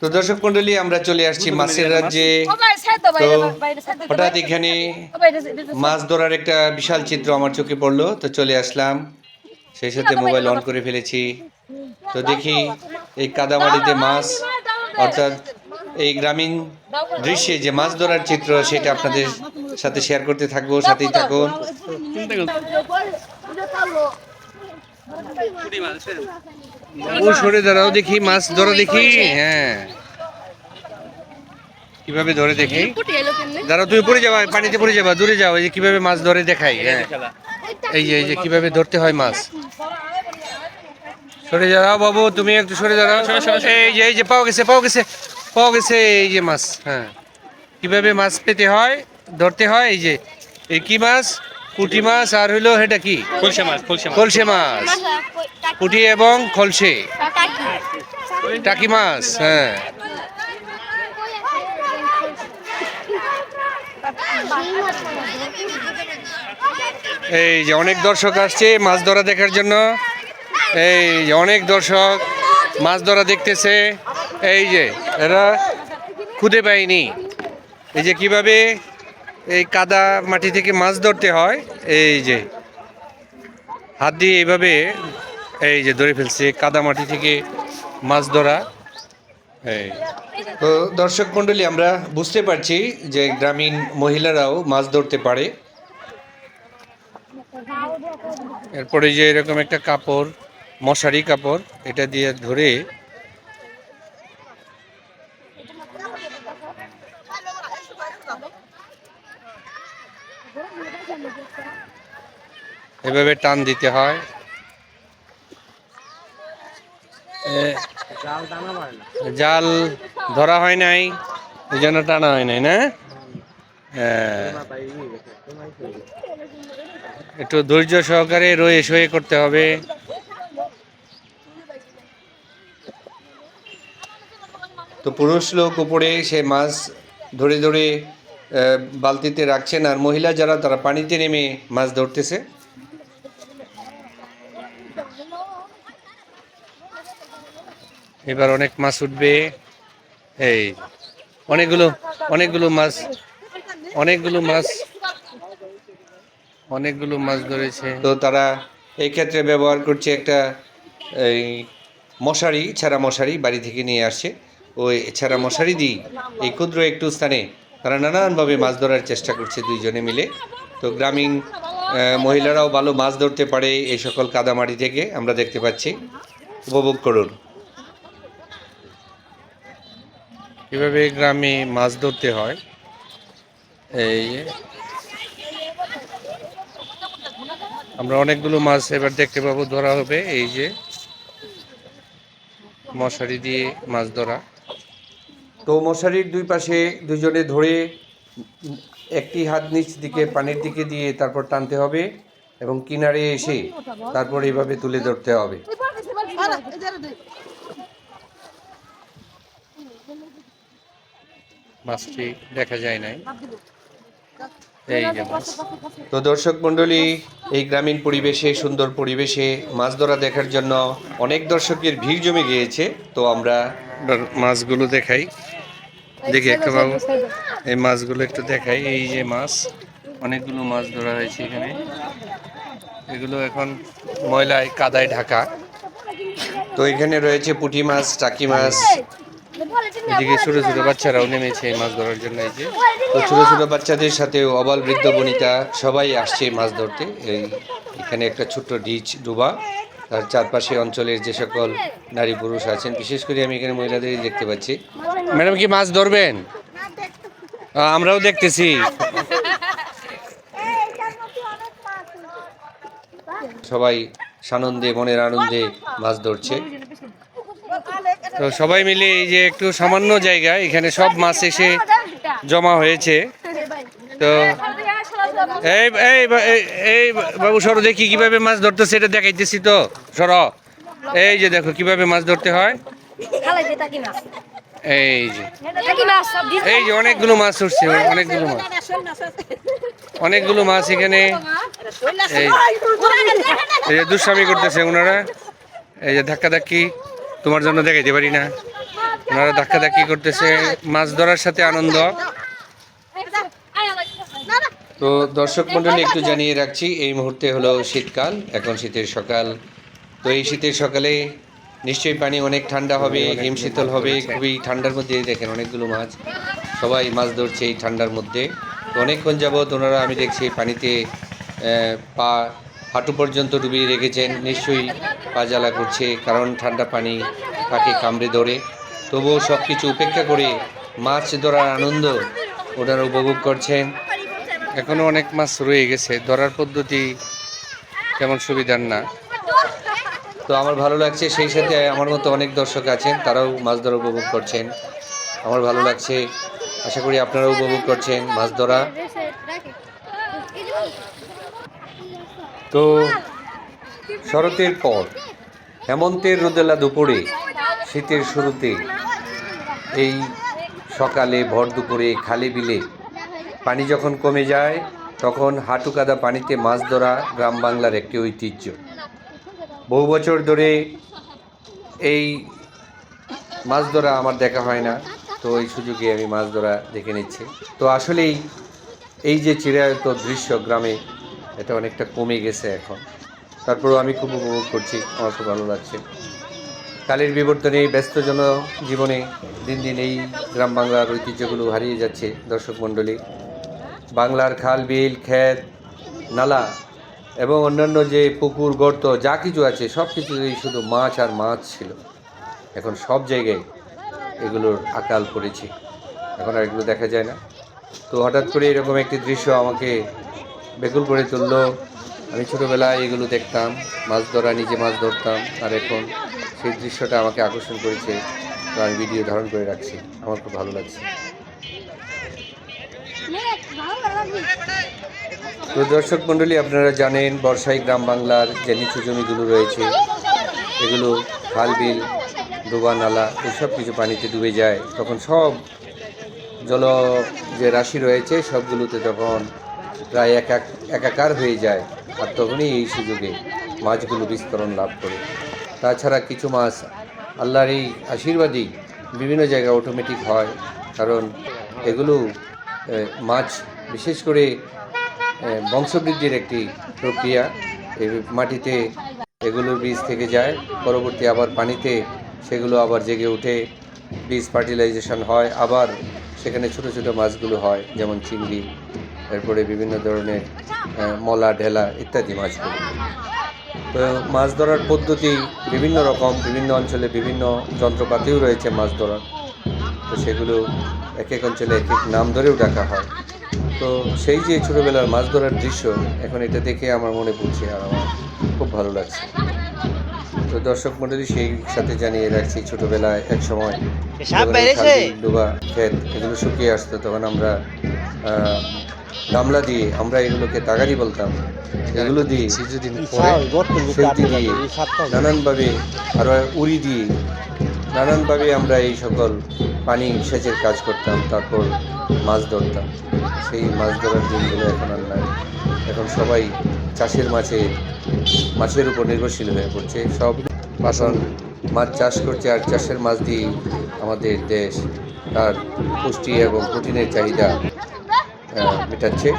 তো দর্শক মন্ডলী আমরা চলে আসছি মাছের রাজ্যে। তো হঠাৎ এখানে মাছ ধরার একটা বিশাল চিত্র আমার চোখে পড়ল। তো চলে আসলাম। সেই সাথে মোবাইল অন করে ফেলেছি। তো দেখি এই কাদামাটিতে মাছ অর্থাৎ এই গ্রামীণ দৃশ্যে যে মাছ ধরার চিত্র সেটা আপনাদের সাথে শেয়ার করতে থাকব সাথেই থাকুন ও সরে দাঁড়াও দেখি, মাছ ধরা দেখি হ্যাঁ। কীভাবে ধরে দেখি? দাঁড়াও, তুমি পড়ে যাবা পানিতে পড়ে যাবা, দূরে যাও, এই যে কীভাবে মাছ ধরে দেখাই হ্যাঁ। এই যে এই যে, কীভাবে ধরতে হয় মাছ। সরে যাও বাবু, তুমি একটু সরে দাঁড়াও এই যে এই যে পাও গেছে পাও গেছে পাও গেছে, এই যে মাছ হ্যাঁ। কীভাবে মাছ পেতে হয়, ধরতে হয়, এই যে, এই কি মাছ? পুঁটি মাছ আর হইল এটা কি? কলসে মাছ কলসে মাছ। পুঁটি এবং খলসে। টাকি মাছ হ্যাঁ। এই যে অনেক দর্শক আসছে মাছ ধরা দেখার জন্য। এই যে অনেক দর্শক মাছ ধরা দেখতেছে। এই যে এরা খুদে পায়নি। এই যে কীভাবে এই কাদা মাটি থেকে মাছ ধরতে হয়। এই যে হাত দিয়ে এইভাবে এই যে ধরে ফেলছে, কাদা মাটি থেকে মাছ ধরা। এই। তো দর্শক মণ্ডলী, আমরা বুঝতে পারছি যে গ্রামীণ মহিলারাও মাছ ধরতে পারে। এরপরে যে এরকম একটা কাপড়, মশারি কাপড়, এটা দিয়ে ধরে এভাবে টান দিতে হয়। জাল ধরা হয় নাই, এই জন্য টানা হয় নাই, না। একটু ধৈর্য সহকারে রয়ে সয়ে করতে হবে। তো পুরুষ লোক উপরে সে মাছ ধরে ধরে বালতিতে রাখছেন, আর মহিলা যারা, তারা পানিতে নেমে মাছ ধরতেছে। এবার অনেক মাছ উঠবে। এই, অনেকগুলো অনেকগুলো মাছ অনেকগুলো মাছ অনেকগুলো মাছ ধরেছে। তো তারা এই ক্ষেত্রে ব্যবহার করছে একটা, এই মশারি, ছাড়া মশারি বাড়ি থেকে নিয়ে আসছে। ওই ছাড়া মশারি দিই এই ক্ষুদ্র একটু স্থানে তারা নানানভাবে মাছ ধরার চেষ্টা করছে দুইজনে মিলে। তো গ্রামীণ মহিলারাও ভালো মাছ ধরতে পারে এই সকল কাদামাটি থেকে আমরা দেখতে পাচ্ছি। উপভোগ করুন। কীভাবে গ্রামে মাছ ধরতে হয়? এই আমরা অনেকগুলো মাছ এবার দেখতে পাবো, ধরা হবে। এই যে। মশারি দিয়ে মাছ ধরা। তো মশারির দুই পাশে দুজনে ধরে একটি হাত নিচ দিকে পানির দিকে দিয়ে তারপর টানতে হবে এবং কিনারে এসে তারপর এইভাবে তুলে ধরতে হবে। মাছটি দেখা যায় নাই। এই যে মাছ। তো দর্শক মণ্ডলী এই গ্রামীণ পরিবেশে সুন্দর পরিবেশে মাছ ধরা দেখার জন্য অনেক দর্শকের ভিড় জমে গিয়েছে। তো আমরা মাছগুলো দেখাই। দেখি একটা এই মাছগুলো একটু দেখাই, এই যে মাছ, অনেকগুলো মাছ ধরা হয়েছে এখানে। এগুলো এখন ময়লায় কাদায় ঢাকা। তো এখানে রয়েছে পুঁটি মাছ, টাকি মাছ। এদিকে ছোট ছোট বাচ্চারাও নেমেছে এই মাছ ধরার জন্য, এই যে। তো ছোট ছোট বাচ্চাদের সাথে অবাল বৃদ্ধ বনিতা সবাই আসছে মাছ ধরতে। এই এখানে একটা ছোট্ট ডিচ, ডুবা। তার চারপাশে অঞ্চলের যে সকল নারী পুরুষ আছেন, বিশেষ করে আমি এখানে মহিলাদেরই দেখতে পাচ্ছি। ম্যাডাম কি মাছ ধরবেন? আমরাও দেখতেছি। সবাই সানন্দে, মনের আনন্দে মাছ ধরছে। তো সবাই মিলে এই যে একটু সামান্য জায়গা, এখানে সব মাছ এসে জমা হয়েছে। তো এই এই, এই- বাবু, সরো দেখি কীভাবে মাছ ধরতেছে, এটা দেখাইতেছি তো। সর, এই যে দেখো কীভাবে মাছ ধরতে হয়। এই যে। এই যে অনেকগুলো মাছ উঠছে অনেকগুলো মাছ। অনেকগুলো মাছ এখানে। এই যে। দুষ্টামি করতেছে ওনারা। এই যে ধাক্কা ধাক্কি তোমার জন্য দেখাইতে পারি না। ওনারা ধাক্কা ধাক্কি করতেছে। মাছ ধরার সাথে আনন্দ। তো দর্শক মন্ডলী একটু জানিয়ে রাখছি এই মুহূর্তে হলো শীতকাল। এখন শীতের সকাল। তো এই শীতের সকালে নিশ্চয়ই পানি অনেক ঠান্ডা হবে হিম শীতল হবে খুবই ঠান্ডার মধ্যে দেখেন অনেকগুলো মাছ। সবাই মাছ ধরছে এই ঠান্ডার মধ্যে। তো অনেকক্ষণ যাবৎ ওনারা আমি দেখছি পানিতে পা হাঁটু পর্যন্ত ডুবিয়ে রেখেছেন। নিশ্চয়ই পা জ্বালা করছে কারণ ঠান্ডা পানি পাকে কামড়ে ধরে। তবুও সব কিছু উপেক্ষা করে মাছ ধরার আনন্দ ওনারা উপভোগ করছেন। এখনও অনেক মাছ রয়ে গেছে ধরার পদ্ধতি তেমন সুবিধার না। তো আমার ভালো লাগছে সেই সাথে আমার মতো অনেক দর্শক আছেন, তারাও মাছ ধরা উপভোগ করছেন। আমার ভালো লাগছে, আশা করি আপনারাও উপভোগ করছেন মাছ ধরা। তো শরতের পর, হেমন্তের রোদেলা দুপুরে, শীতের শুরুতে, এই সকালে ভর দুপুরে খালে বিলে পানি যখন কমে যায়, তখন হাঁটু কাদা পানিতে মাছ ধরা গ্রাম বাংলার একটি ঐতিহ্য। বহু বছর ধরে এই মাছ ধরা আমার দেখা হয় না, তো এই সুযোগে আমি মাছ ধরা দেখে নিচ্ছি। তো আসলেই এই যে চিরায়ত দৃশ্য গ্রামে এটা অনেকটা কমে গেছে এখন। তারপরেও আমি খুব উপভোগ করছি, আমার খুব ভালো লাগছে। কালের বিবর্তনে এই ব্যস্তজন জীবনে দিন দিন এই গ্রাম বাংলার ঐতিহ্যগুলো হারিয়ে যাচ্ছে দর্শক মণ্ডলী। বাংলার খাল, বিল, ক্ষেত, নালা এবং অন্যান্য যে পুকুর, গর্ত, যা কিছু আছে, সব কিছুতেই শুধু মাছ আর মাছ ছিল। এখন সব জায়গায় এগুলোর আকাল পড়েছে। এখন আর এগুলো দেখা যায় না। তো হঠাৎ করে এরকম একটি দৃশ্য আমাকে বেকুল করে তুললো। আমি ছোটোবেলায় এগুলো দেখতাম, মাছ ধরা, নিজে মাছ ধরতাম। আর এখন সেই দৃশ্যটা আমাকে আকর্ষণ করেছে, তো আমি ভিডিও ধারণ করে রাখছি। আমার খুব ভালো লাগছে। তো দর্শক মণ্ডলী, আপনারা জানেন বর্ষায় গ্রাম বাংলার যে নিচু জমিগুলো রয়েছে, এগুলো খাল, বিল, ডোবা, নালা, এসব কিছু পানিতে ডুবে যায়। তখন সব জল যে রাশি রয়েছে, সবগুলোতে তখন প্রায় এক এক, একাকার হয়ে যায়। আর তখনই এই সুযোগে মাছগুলো বিস্তরণ লাভ করে। তাছাড়া কিছু মাছ আল্লাহর এই আশীর্বাদই বিভিন্ন জায়গায় অটোমেটিক হয়। কারণ এগুলো মাছ, বিশেষ করে বংশবৃদ্ধির একটি প্রক্রিয়া। এই মাটিতে এগুলোর বীজ থেকে যায়, পরবর্তী আবার পানিতে সেগুলো আবার জেগে উঠে বীজ ফার্টিলাইজেশন হয়, আবার সেখানে ছোট ছোট মাছগুলো হয়, যেমন চিংড়ি, এরপরে বিভিন্ন ধরনের মলা, ঢেলা ইত্যাদি মাছগুলো। তো মাছ ধরার পদ্ধতি বিভিন্ন রকম, বিভিন্ন অঞ্চলে বিভিন্ন যন্ত্রপাতিও রয়েছে মাছ ধরার। তো সেগুলো এক এক অঞ্চলে এক এক নাম ধরেও ডাকা হয়। তো সেই যে ছোটোবেলার মাছ ধরার দৃশ্য এখন এটা দেখে আমার মনে পড়ছে আর আমার খুব ভালো লাগছে। তো দর্শক মন্ডলী সেই সাথে জানিয়ে রাখছি ছোটোবেলায় এক সময়? ডোবা ক্ষেত এগুলো শুকিয়ে আসতো তখন আমরা গামলা দিয়ে আমরা এগুলোকে তাগারি বলতাম। এগুলো দিয়ে কিছুদিন পরে সেলতি দিয়ে নানানভাবে আরও উড়ি দিয়ে নানানভাবে আমরা এই সকল পানি সেচের কাজ করতাম। তারপর মাছ ধরতাম। সেই মাছ ধরার দিনগুলো এখন আর নাই। এখন সবাই চাষের মাছে, মাছের উপর নির্ভরশীল হয়ে পড়ছে। সব বাসন, মাছ চাষ করছে আর চাষের মাছ দিয়ে আমাদের দেশ তার পুষ্টি এবং প্রোটিনের চাহিদা মেটাচ্ছে।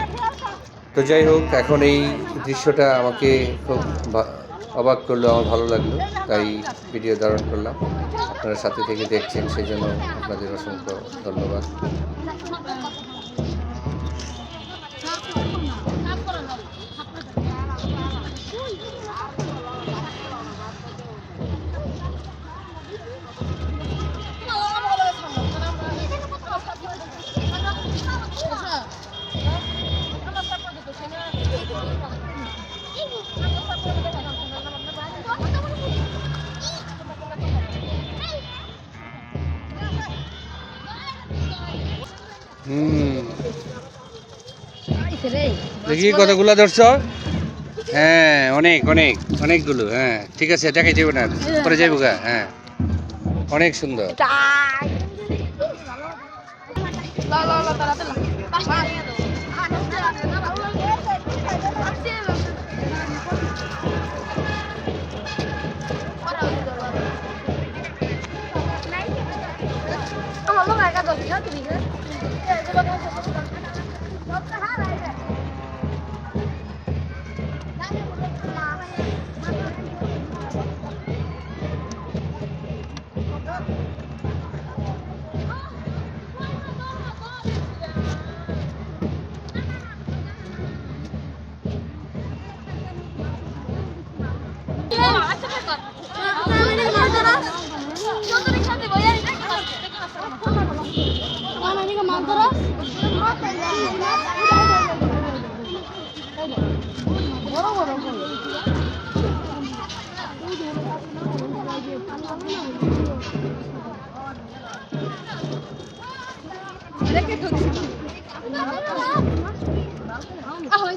তো যাই হোক, এখন এই দৃশ্যটা আমাকে খুব অবাক করল, আমার ভালো লাগল, তাই ভিডিও ধারণ করলাম। আপনারা সাথে থেকে দেখছেন সেই জন্য আপনাদের অসংখ্য ধন্যবাদ। দেখি কতগুলো ধরছো হ্যাঁ অনেক অনেক অনেকগুলো হ্যাঁ ঠিক আছে দেখাই যাব না পরে যাইব গা হ্যাঁ অনেক সুন্দর المدرسة ورا ورا قهوة